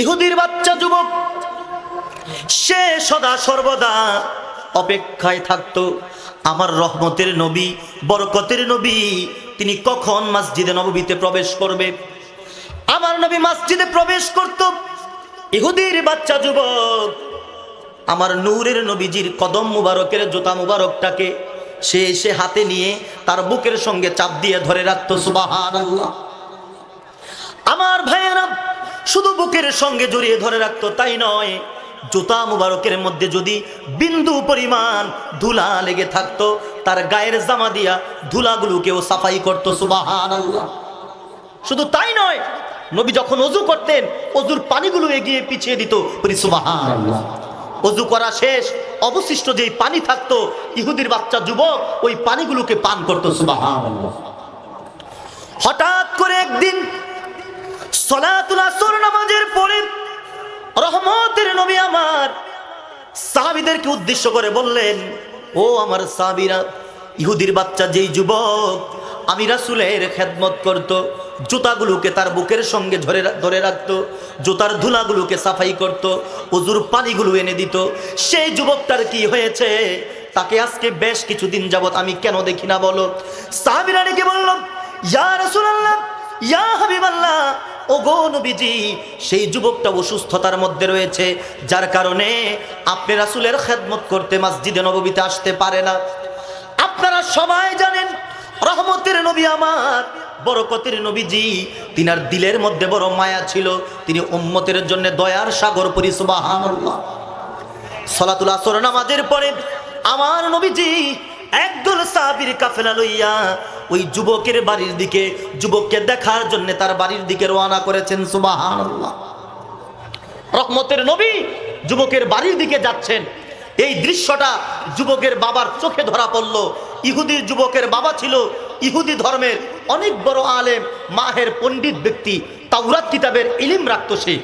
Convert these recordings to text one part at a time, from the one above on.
ইহুদির বাচ্চা যুবক, সে সদা সর্বদা অপেক্ষায় থাকতো। আমার রহমতের নবী, বরকতের নবী, তিনি কখন মসজিদে নববীতে প্রবেশ করবে? আমার নবী মসজিদে প্রবেশ করত। ইহুদির বাচ্চা যুবক, আমার নূরের নবীজির কদম মুবারকের জুতা মুবারকটাকে সে এসে হাতে নিয়ে তার বুকের সঙ্গে চাপ দিয়ে ধরে রাখতো সুবাহান আমার ভাইয়েরা শুধু বুকের সঙ্গে জড়িয়ে ধরে রাখতো, তাই নয়, জুতা মুবারকের মধ্যে যদি বিন্দু পরিমাণ ধুলা লেগে থাকতো, তার গায়ের জামা দিয়া ধুলাগুলোকেও সাফাই করতো সুবাহান শুধু তাই নয়, নবী যখন অজু করতেন, অজুর পানিগুলো এগিয়ে পিছিয়ে দিত সুবাহান অজু করা শেষ, অবশিষ্ট যেই পানি থাকতো, ইহুদির বাচ্চা যুবক ওই পানিগুলোকে পান করতো সুবাহান হঠাৎ করে একদিন সলাতুল আসর নামাজের পরে রহমতের নবী আমার সাহাবিদেরকে উদ্দেশ্য করে বললেন, ও আমার সাহাবিরা, ইহুদির বাচ্চা যেই যুবক আমি রাসুলের খেদমত করত, জুতাগুলোকে তার বুকের সঙ্গে ধরে ধরে রাখত, জুতার ধুলাগুলোকে সাফাই করত অজুর পানিগুলো এনে দিত, সেই যুবকটার কি হয়েছে? তাকে আজকে বেশ কিছুদিন যাবৎ আমি কেন দেখি না বলো? সাহাবিরা ডেকে বলল, ইয়া রাসূলুল্লাহ, ইয়া হাবিবাল্লাহ ও গো নবীজি, সেই যুবকটা অসুস্থতার মধ্যে রয়েছে, যার কারণে আপনি রাসূলের খেদমত করতে মসজিদে নববীতে আসতে পারে না। আপনারা সবাই জানেন, রহমতের নবী আমার, বরকতের নবীজি, তিনার দিলের মধ্যে বড় মায়া ছিল, তিনি উম্মতের জন্য দয়ার সাগর পরি, সুবহানাল্লাহ। সলাতুল আসর নামাজের পরে আমার নবীজি একদল সাহাবীর কাফেলা লইয়া ওই যুবকের বাড়ির দিকে, যুবককে দেখার জন্য তার বাড়ির দিকে রওনা করেছেন, সুবহানাল্লাহ। রহমতের নবী যুবকের বাড়ির দিকে যাচ্ছেন। এই দৃশ্যটা যুবকের বাবার চোখে ধরা পড়ল। ইহুদি যুবকের বাবা ছিল ইহুদি ধর্মের অনেক বড় আলেম, মাহের পণ্ডিত ব্যক্তি, তাওরাত কিতাবের ইলিম রাখত সে।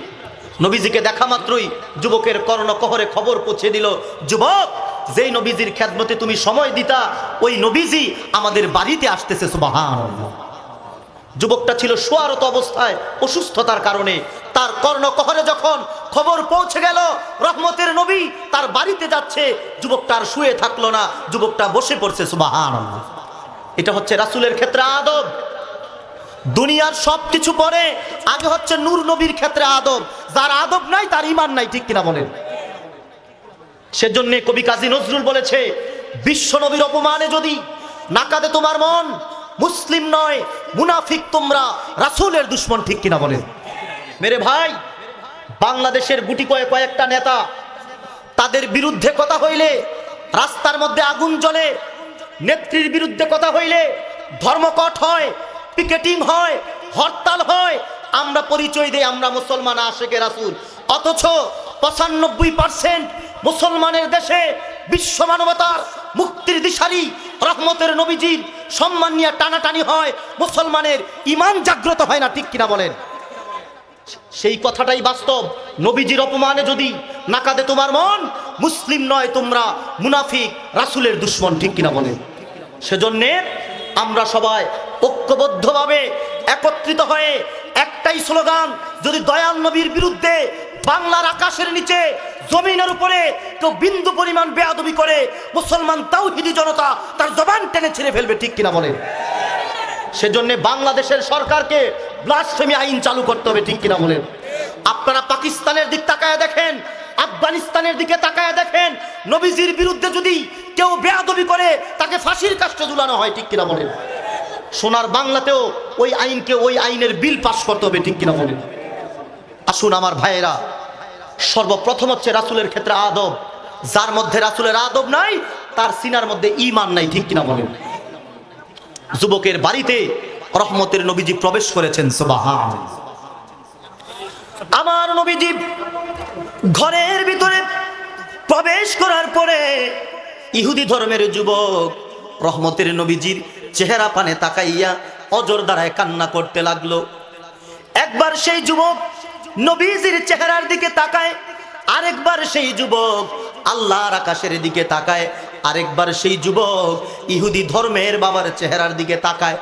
নবীজিকে দেখা মাত্রই যুবকের কর্ণকহরে খবর পৌঁছে দিল, যুবক যেই নবীজির খ্যাতমতে তুমি সময় দিতা, ওই নবীজি আমাদের বাড়িতে আসতেছে সুবাহান যুবকটা ছিল সোয়ারত অবস্থায়, অসুস্থতার কারণে। তার কর্ণকহরে যখন খবর পৌঁছে গেল, রহমতের নবী তার বাড়িতে যাচ্ছে, যুবকটা আর শুয়ে থাকল না, যুবকটা বসে পড়ছে সুবাহান এটা হচ্ছে রাসুলের ক্ষেত্রে আদব। দুনিয়ার সব কিছু পরে, আগে হচ্ছে নূর নবীর ক্ষেত্রে আদব। যার আদব নাই, তার ইমান নাই, ঠিক কিনা বলেন? সেজন্য কবি কাজী নজরুল বলেছে, বিশ্ব নবীর অপমানে যদি নাকাদে তোমার মন, মুসলিম নয়, মুনাফিক তোমরা রাসূলের দুশ্মন ঠিক কিনা বলেন মেরে ভাই, বাংলাদেশের গুটি কয়ে কয়েকটা নেতা তাদের বিরুদ্ধে কথা হইলে, রাস্তার মধ্যে আগুন জ্বলে, নেত্রীর বিরুদ্ধে কথা হইলে ধর্মকট হয়, পিকেটিং হয়, হরতাল হয়, আমরা পরিচয় দেই, আমরা মুসলমান আশেকে রাসূল। অথচ পঁচানব্বই পার্সেন্ট মুসলমানের দেশে বিশ্ব মানবতার মুক্তির দিশারি রহমতের নবীজির সম্মান নিয়ে টানাটানি হয়, মুসলমানের ইমান জাগ্রত হয় না, ঠিক কিনা বলেন? সেই কথাটাই বাস্তব। নবীজির অপমানে যদি নাকাদে তোমার মন, মুসলিম নয় তোমরা মুনাফিক, রাসুলের দুশ্মন, ঠিক কিনা বলেন? সেজন্যে আমরা সবাই ঐক্যবদ্ধভাবে একত্রিত হয়ে একটাই স্লোগান, যদি দয়াল নবীর বিরুদ্ধে বাংলার আকাশের নিচে, জমিনের উপরে কেউ বিন্দু পরিমাণ বেয়াদবি করে, মুসলমান তাওহিদি জনতা তার জবান টেনে ছেড়ে ফেলবে, ঠিক কিনা বলে সেজন্য বাংলাদেশের সরকারকে ব্লাসফেমি আইন চালু করতে হবে, ঠিক কিনা বলেন? আপনারা পাকিস্তানের দিক তাকায় দেখেন, আফগানিস্তানের দিকে তাকায় দেখেন, নবীজির বিরুদ্ধে যদি কেউ বেয়াদবি করে, তাকে ফাঁসির কাষ্টে ঝুলানো হয়, ঠিক কিনা বলেন? সোনার বাংলাতেও ওই আইনকে ওই আইনের বিল পাশ করতে হবে, ঠিক কিনা বলেন? আসুন আমার ভাইয়েরা। সর্বপ্রথম হচ্ছে রাসুলের ক্ষেত্রে আদব। যার মধ্যে রাসুলের আদব নাই, তার সিনার মধ্যে ইমান নাই, ঠিক কিনা বলেন? যুবকের বাড়িতে রহমতের নবীজি প্রবেশ করেছেন আমার নবীজি ঘরের ভিতরে প্রবেশ করার পরে ইহুদি ধর্মের যুবক রহমতের নবীজির চেহারা পানে তাকাইয়া অজর দ্বারায় কান্না করতে লাগল। একবার সেই যুবক নবীজির চেহারার দিকে তাকায়, আরেকবার সেই যুবক আল্লাহর আকাশের দিকে তাকায়, আরেকবার সেই যুবক ইহুদি ধর্মের বাবার চেহারার দিকে তাকায়।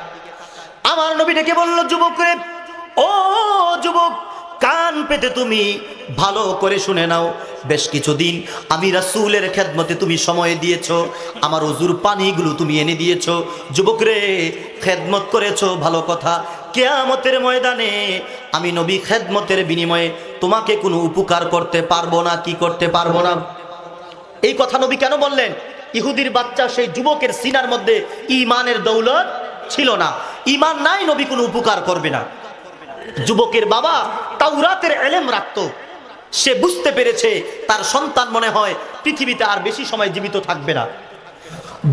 আমার নবী ডেকে বলল, যুবক রে, ও যুবক, কান পেতে তুমি ভালো করে শুনে নাও। বেশ কিছুদিন আমি রাসূলের খেদমতে তুমি সময় দিয়েছ, আমার অজুর পানিগুলো তুমি এনে দিয়েছ। যুবক রে, খেদমত করেছ, ভালো কথা। কেয়ামতের ময়দানে আমি নবী খেদমতের বিনিময়ে তোমাকে কোনো উপকার করতে পারব না, কি করতে পারব না। এই কথা নবী কেন বললেন? ইহুদির বাচ্চা, সেই যুবকের সিনার মধ্যে ইমানের দৌলত ছিল না। ইমান নাই নবী কোনো উপকার করবে না। যুবকের বাবা তাওরাতের এলেম রাখত। সে বুঝতে পেরেছে, তার সন্তান মনে হয় পৃথিবীতে আর বেশি সময় জীবিত থাকবে না।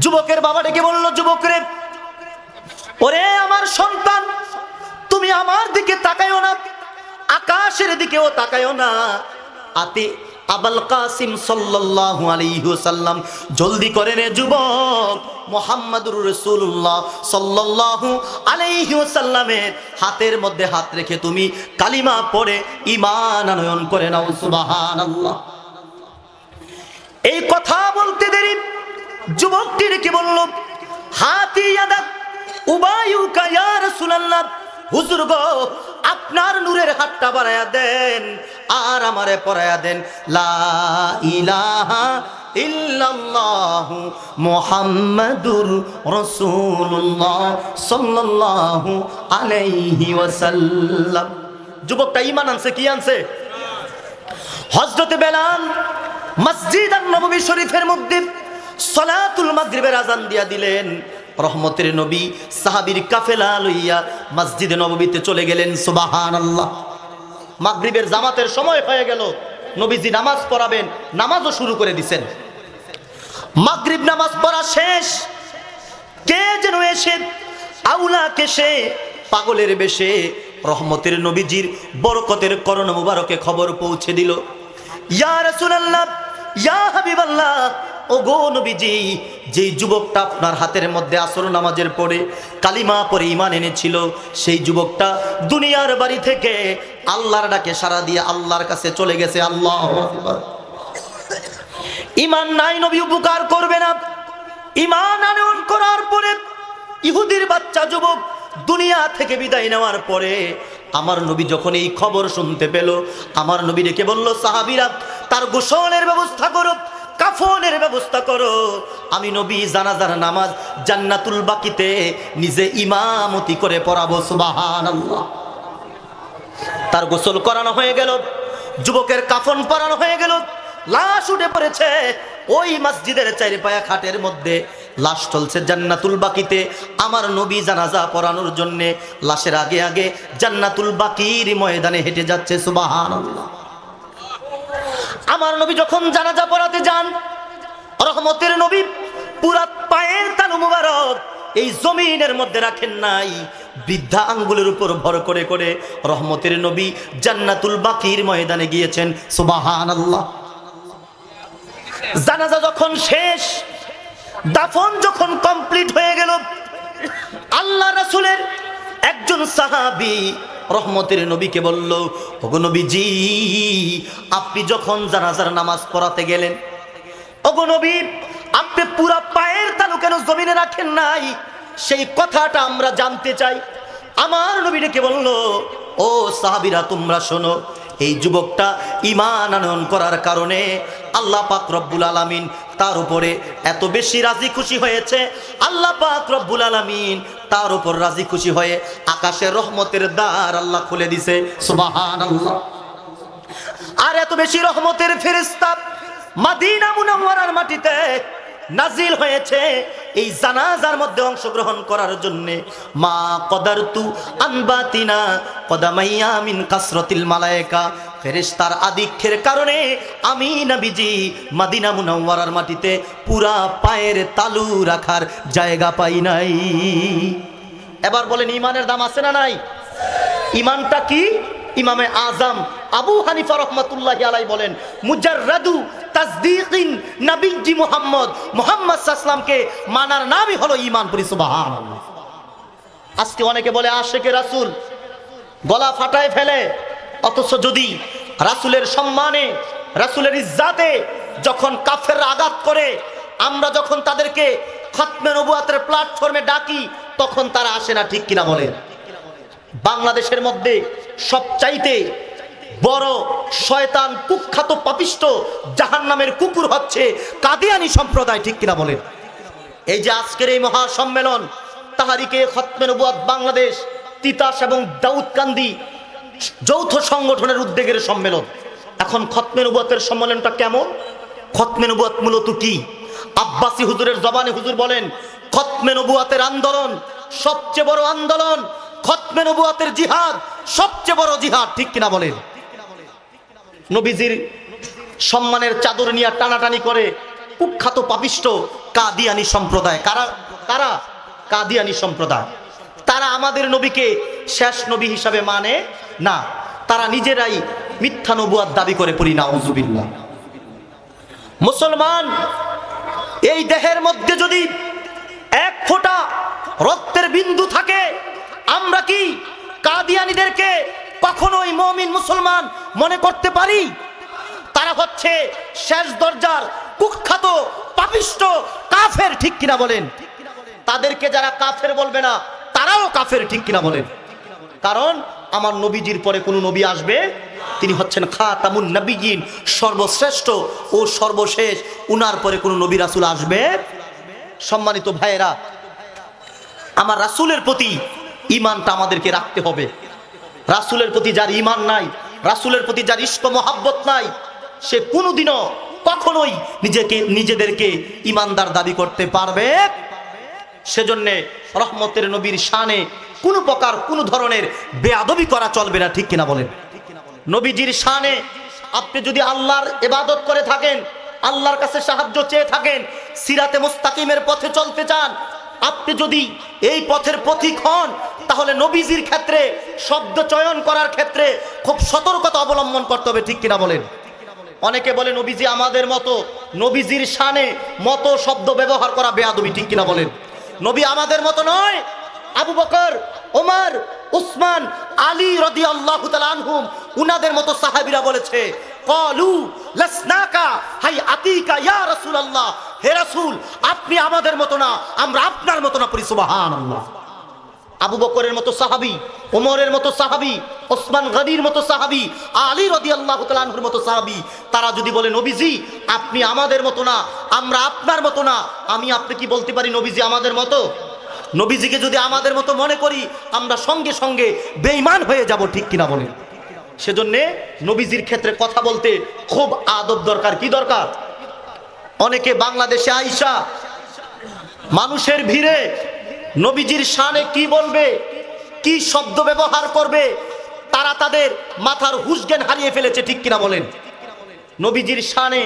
যুবকের বাবা ডেকে বলল, যুবক রে, ওরে আমার সন্তান তুমি আমার দিকে তাকায়ও না, আকাশের দিকেও তাকায়ও না। আতে আবাল কাসিম সাল্লাল্লাহু আলাইহি ওয়াসাল্লাম, জলদি করে রে যুবক রাসূলুল্লাহ সাল্লাল্লাহু আলাইহি ওয়াসাল্লামের হাতের মধ্যে হাত রেখে তুমি কালিমা পড়ে ঈমান আনয়ন করে নাও, সুবহানাল্লাহ। এই কথা বলতে দেরি, যুবকটির কি বলল? হাতি ইয়াদাক উবায়ুকা ইয়া রাসূলুল্লাহ। হুজুর গো, আপনার নূরের হাতটা বাড়ায়া দেন, আর আমারে পড়ায়া দেন, লা ইলাহা ইল্লাল্লাহু মুহাম্মাদুর রাসূলুল্লাহ সাল্লাল্লাহু আলাইহি ওয়াসাল্লাম। যুবকটা ঈমান আনছে, কি আনছে? হজরতে বেলাল মসজিদ আর নবী শরীফের মধ্যে সলাতুল মাগরিবের আজান দিয়া দিলেন। রহমতের নবী, সাহাবীর কাফেলা লইয়া মসজিদে নববীতে চলে গেলেন সুবাহান আল্লাহ মাগরিবের জামাতের সময় হয়ে গেল, নবীজি নামাজ পড়াবেন, নামাজও শুরু করে দিছেন। মাগরিব নামাজ পড়া শেষ। কে যেন এসে আউলা কেসে, পাগলের বেশে রহমতের নবীজির বরকতের করণ মুবারকে খবর পৌঁছে দিল। ইয়া রাসূলুল্লাহ, ইয়া হাবিবাল্লাহ ও গো নবীজি, যেই যুবকটা আপনার হাতের মধ্যে আসর নামাজের পরে কালিমা পরে ইমান এনেছিল, সেই যুবকটা দুনিয়ার বাড়ি থেকে আল্লাহর ডাকে সারা দিয়ে আল্লাহর কাছে চলে গেছে। আল্লাহ ইমান নাই নবী, উপকার করবে না। ইমান আনয়ন করার পরে ইহুদির বাচ্চা যুবক দুনিয়া থেকে বিদায় নেওয়ার পরে আমার নবী যখন এই খবর শুনতে পেল, আমার নবী ডেকে বলল, সাহাবিরা, তার গোসলের ব্যবস্থা করো। কাফনের ব্যবস্থা করো। আমি নবী জানাজার নামাজ জান্নাতুল বাকিতে নিজে ইমামতি করে পড়াবো, সুবহানাল্লাহ। তার গোসল করানো হয়ে গেল, যুবকের কাফন পরানো হয়ে গেল, লাশ উঠে পড়েছে। ওই মসজিদের চারিপায়া খাটের মধ্যে লাশ চলছে জান্নাতুল বাকিতে। আমার নবী জানাজা পড়ানোর জন্যে লাশের আগে আগে জান্নাতুল বাকির ময়দানে হেঁটে যাচ্ছে সুবাহান আমার নবী যখন জানাজা পড়াতে যান, রহমতের নবী পুরা পায়ের তালু মুবারক এই জমিনের মধ্যে রাখেন নাই। বৃদ্ধা আঙ্গুলের উপর ভর করে করে রহমতের নবী জান্নাতুল বাকির ময়দানে গিয়েছেন। সুবাহান আল্লাহ জানাজা যখন শেষ, দাফন যখন কমপ্লিট হয়ে গেল, আল্লাহ রাসূলের একজন সাহাবী রহমতের নবীকে বলল, ওগো নবীজি, আপনি যখন জানাজার নামাজ পড়াতে গেলেন, ওগো নবী, আপনি পুরা পায়ের তালু কেন জমিনে রাখেন নাই? সেই কথাটা আমরা জানতে চাই। আমার নবী ডেকে বলল, ও সাহাবিরা, তোমরা শোনো, এই যুবকটা ইমান আনয়ন করার কারণে আল্লাহ পাক রব্বুল আলামিন তার উপরে এত বেশি রাজি খুশি হয়েছে। আল্লাহ পাক রব্বুল আলামিন তার উপর রাজি খুশি হয়ে আকাশের রহমতের দ্বার আল্লাহ খুলে দিছে। আর এত বেশি রহমতের ফেরেস্তা মাদিনা মুনাওয়ারার মাটিতে নাজিল হয়েছে এই জানাজার মধ্যে অংশগ্রহণ করার জন্য। মা কদারতু আনবাতিনা কদামাইয়া মিন কাসরতিল মালায়েকা। ফেরেশতার আধিক্যের কারণে আমি নবীজি মাদিনা মুনাওয়ারার মাটিতে পুরা পায়ের তালু রাখার জায়গা পাই নাই। এবার বলেন, ইমানের দাম আছে না নাই? ইমানটা কি? ইমামে আজম আবু হানিফা রহমতুল্লাহ আলাই বলেন, মুজাররাদু তাসদিকিন নবীজি মুহাম্মদ মোহাম্মদ সাল্লামকে মানার নামই হলো ইমান পরি সুবহানাল্লাহ। আজকে অনেকে বলে, আশেকে রাসূল গলা ফাটায় ফেলে। অথচ যদি রাসূলের সম্মানে, রাসূলের ইজ্জাতে যখন কাফের আঘাত করে, আমরা যখন তাদেরকে খতমে নবুয়াতের প্ল্যাটফর্মে ডাকি, তখন তারা আসে না ঠিক কিনা বলেন? বাংলাদেশের মধ্যে সবচাইতে বড় শয়তান কুখ্যাত পাপিষ্ট জাহান নামের কুকুর হচ্ছে কাদিয়ানি সম্প্রদায়, ঠিক কিনা বলেন? এই যে আজকের এই মহা সম্মেলন, তাহারিকে খতমে নবুয়াত বাংলাদেশ, তিতাস এবং দাউদকান্দি যৌথ সংগঠনের উদ্যোগের সম্মেলন। এখন খতমে নবুয়াতের সম্মেলনটা কেমন? খতমে নবুয়াত মূলত কি? আব্বাসী হুজুরের জবানে হুজুর বলেন, খতমে নবুয়াতের আন্দোলন সবচেয়ে বড় আন্দোলন, খতমে নবুয়াতের জিহাদ সবচেয়ে বড় জিহাদ, ঠিক কিনা বলেন? নবীজির সম্মানের চাদর নিয়ে টানাটানি করে কুখ্যাত পাপিষ্ট কাদিয়ানি সম্প্রদায়। কারা? কারা? কাদিয়ানি সম্প্রদায়। তারা আমাদের নবীকে শেষ নবী হিসাবে মানে না, তারা নিজেরাই মিথ্যা নবুয়ার দাবি করে পড়ি না উজুবিল্লাহ মুসলমান, এই দেহের মধ্যে যদি এক ফোঁটা রক্তের বিন্দু থাকে, আমরা কি কাদিয়ানিদেরকে কখনোই মমিন মুসলমান মনে করতে পারি? তারা হচ্ছে শেষ দরজার কুখ্যাত, পাপিষ্ট, কাফের, ঠিক কিনা বলেন? তাদেরকে যারা কাফের বলবে না তারাও কাফের ঠিক কিনা বলেন? কারণ আমার নবীজির পরে কোনো নবী আসবে? তিনি হচ্ছেন খাতামুন নবীজিন সর্বশ্রেষ্ঠ ও সর্বশেষ। উনার পরে কোনো নবী রাসুল আসবে? সম্মানিত ভাইয়েরা, আমার রাসুলের প্রতি ইমানটা আমাদেরকে রাখতে হবে। রাসুলের প্রতি যার ইমান নাই, রাসুলের প্রতি যার ইষ্ট মহাব্বত নাই, সে কোনোদিনও কখনোই নিজেকে, নিজেদেরকে ইমানদার দাবি করতে পারবে সেজন্যে রহমতের নবীর শানে কোনো প্রকার, কোনো ধরনের বেয়াদবি করা চলবে না, ঠিক কিনা বলেন? নবীজির শানে আপনি যদি আল্লাহর এবাদত করে থাকেন, আল্লাহর কাছে সাহায্য চেয়ে থাকেন, সিরাতে মুস্তাকিমের পথে চলতে চান, আপনি যদি এই পথের পথিক হন, তাহলে নবীজির ক্ষেত্রে, শব্দ চয়ন করার ক্ষেত্রে খুব সতর্কতা অবলম্বন করতে হবে, ঠিক কিনা বলেন? অনেকে বলে, নবীজি আমাদের মতো, নবীজির শানে মতো শব্দ ব্যবহার করা বেয়াদবি, ঠিক কিনা বলেন? নবী আমাদের মতো নয়। আবু বকর, ওমর, উসমান, আলী রদি আল্লাহ আনহুম, উনাদের মতো সাহাবিরা বলেছে, কলু হাই আতিকা ইয়া হে আপনি আমাদের মতো না, আমরা আপনার মতো না পড়ি, সুবহানাল্লাহ। আবু বকরের মতো সাহাবি, ওমরের মতো সাহাবি, ওসমান গনির মতো সাহাবি, আলী রদি আল্লাহ মতো সাহাবি, তারা যদি বলে, নবীজি, আপনি আমাদের মতো না, আমরা আপনার মতো না, আমি আপনি কি বলতে পারি, নবীজি আমাদের মতো? নবীজিকে যদি আমাদের মতো মনে করি, আমরা সঙ্গে সঙ্গে বেইমান হয়ে যাব, ঠিক কিনা বলে সেজন্যে নবীজির ক্ষেত্রে কথা বলতে খুব আদব দরকার। কি দরকার? অনেকে বাংলাদেশে আইসা, মানুষের ভিড়ে নবীজির শানে কি বলবে? কি শব্দ ব্যবহার করবে? তারা তাদের মাথার হুসজ্ঞান হারিয়ে ফেলেছে, ঠিক কিনা বলেন? নবীজির শানে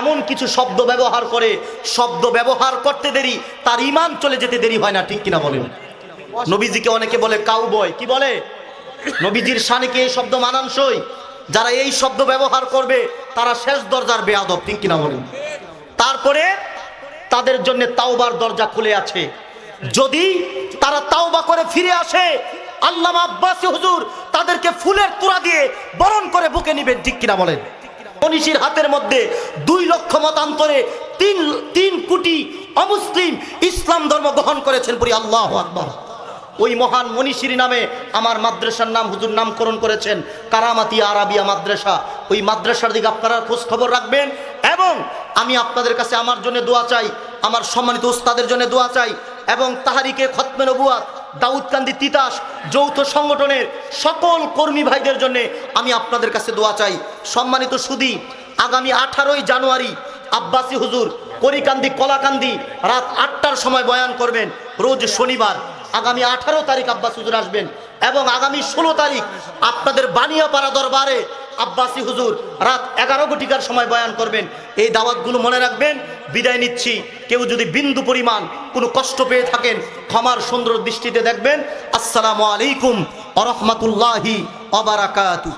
এমন কিছু শব্দ ব্যবহার করে, শব্দ ব্যবহার করতে দেরি, তার ইমান চলে যেতে দেরি হয় না, ঠিক কিনা বলেন? নবীজিকে অনেকে বলে কাউ বয় কি বলে? নবীজির শানে কি এই শব্দ মানানসই? যারা এই শব্দ ব্যবহার করবে, তারা শেষ দরজার বেয়াদব, ঠিক কিনা বলেন? তারপরে তাদের জন্য তাওবার দরজা খুলে আছে। যদি তারা তাওবা করে ফিরে আসে, আল্লামা আব্বাসী হুজুর তাদেরকে ফুলের তোড়া দিয়ে বরণ করে বুকে নিবেন, ঠিক কিনা বলেন? মনীষীর হাতের মধ্যে দুই লক্ষ মতান্তরে তিন তিন কোটি অমুসলিম ইসলাম ধর্ম গ্রহণ করেছেন পরি আল্লাহ আকবর। ওই মহান মনীষীর নামে আমার মাদ্রাসার নাম হুজুর নামকরণ করেছেন, কারামাতি আরাবিয়া মাদ্রাসা। ওই মাদ্রাসার দিকে আপনারা খোঁজ খবর রাখবেন এবং আমি আপনাদের কাছে আমার জন্য দোয়া চাই, আমার সম্মানিত উস্তাদের জন্য দোয়া চাই এবং তাহারিকে খতমে নবুয়াত দাউদকান্দি তিতাস যৌথ সংগঠনের সকল কর্মী ভাইদের জন্য আমি আপনাদের কাছে দোয়া চাই। সম্মানিত সুদী, আগামী আঠারোই জানুয়ারি আব্বাসী হুজুর করিকান্দি কলাকান্দি রাত আটটার সময় বয়ান করবেন। রোজ শনিবার আগামী আঠারো তারিখ আব্বাস হুজুর আসবেন এবং আগামী ষোলো তারিখ আপনাদের বানিয়াপাড়া দরবারে আব্বাসী হুজুর রাত এগারো ঘটিকার সময় বয়ান করবেন। এই দাওয়াতগুলো মনে রাখবেন, বিদায় নিচ্ছি। কেউ যদি বিন্দু পরিমাণ কোনো কষ্ট পেয়ে থাকেন, ক্ষমার সুন্দর দৃষ্টিতে দেখবেন। আসসালামু আলাইকুম আরহামতুল্লাহি অবারাকাতু